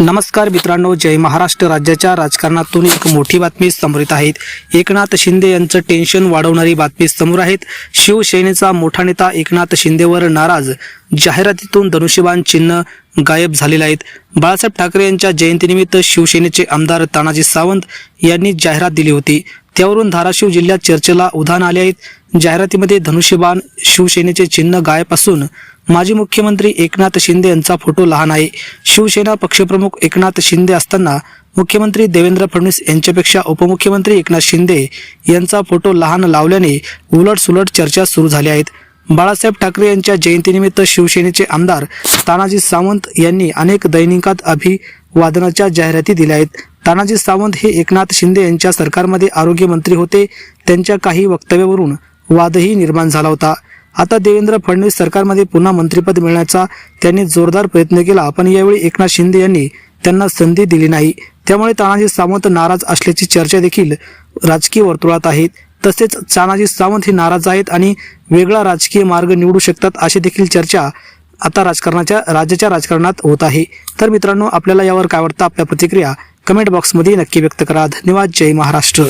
नमस्कार मित्रांनो जय महाराष्ट्र. राज्याच्या राजकारणातून एक मोठी बातमी समोर येत आहेत एकनाथ शिंदे यांचं टेन्शन वाढवणारी बातमी समोर आहेत शिवसेनेचा मोठा नेता एकनाथ शिंदेवर नाराज. जाहिरातीतून धनुष्यबाण चिन्ह गायब झालेले आहेत. बाळासाहेब ठाकरे यांच्या जयंतीनिमित्त शिवसेनेचे आमदार तानाजी सावंत यांनी जाहिरात दिली होती. त्यावरून धाराशिव जिल्ह्यात चर्चेला उधाण आले आहेत. जाहिरातीमध्ये धनुष्यबाण शिवसेनेचे चिन्ह गायब असून माजी मुख्यमंत्री एकनाथ शिंदे यांचा फोटो लहान आहे. शिवसेना पक्षप्रमुख एकनाथ शिंदे असताना मुख्यमंत्री देवेंद्र फडणवीस यांच्यापेक्षा उपमुख्यमंत्री एकनाथ शिंदे यांचा फोटो लहान लावल्याने उलटसुलट चर्चा सुरू झाल्या आहेत. बाळासाहेब ठाकरे यांच्या जयंतीनिमित्त शिवसेनेचे आमदार तानाजी सावंत यांनी अनेक दैनिकात अभिवादनाच्या जाहिराती दिल्या आहेत. तानाजी सावंत हे एकनाथ शिंदे यांच्या सरकारमध्ये आरोग्यमंत्री होते. त्यांच्या काही वक्तव्यावरून वादही निर्माण झाला होता. आता देवेंद्र फडणवीस सरकारमध्ये पुन्हा मंत्रिपद मिळण्याचा त्यांनी जोरदार प्रयत्न केला. पण यावेळी एकनाथ शिंदे यांनी त्यांना संधी दिली नाही. त्यामुळे तानाजी सावंत नाराज असल्याची चर्चा देखील राजकीय वर्तुळात आहेत तसेच तानाजी सावंत हे नाराज आहेत आणि वेगळा राजकीय मार्ग निवडू शकतात अशी देखील चर्चा आता राजकारणाच्या राज्याच्या राजकारणात होत आहे. तर मित्रांनो आपल्याला यावर काय वाटतं? आपल्या प्रतिक्रिया कमेंट बॉक्समध्ये नक्की व्यक्त करा. धन्यवाद. जय महाराष्ट्र.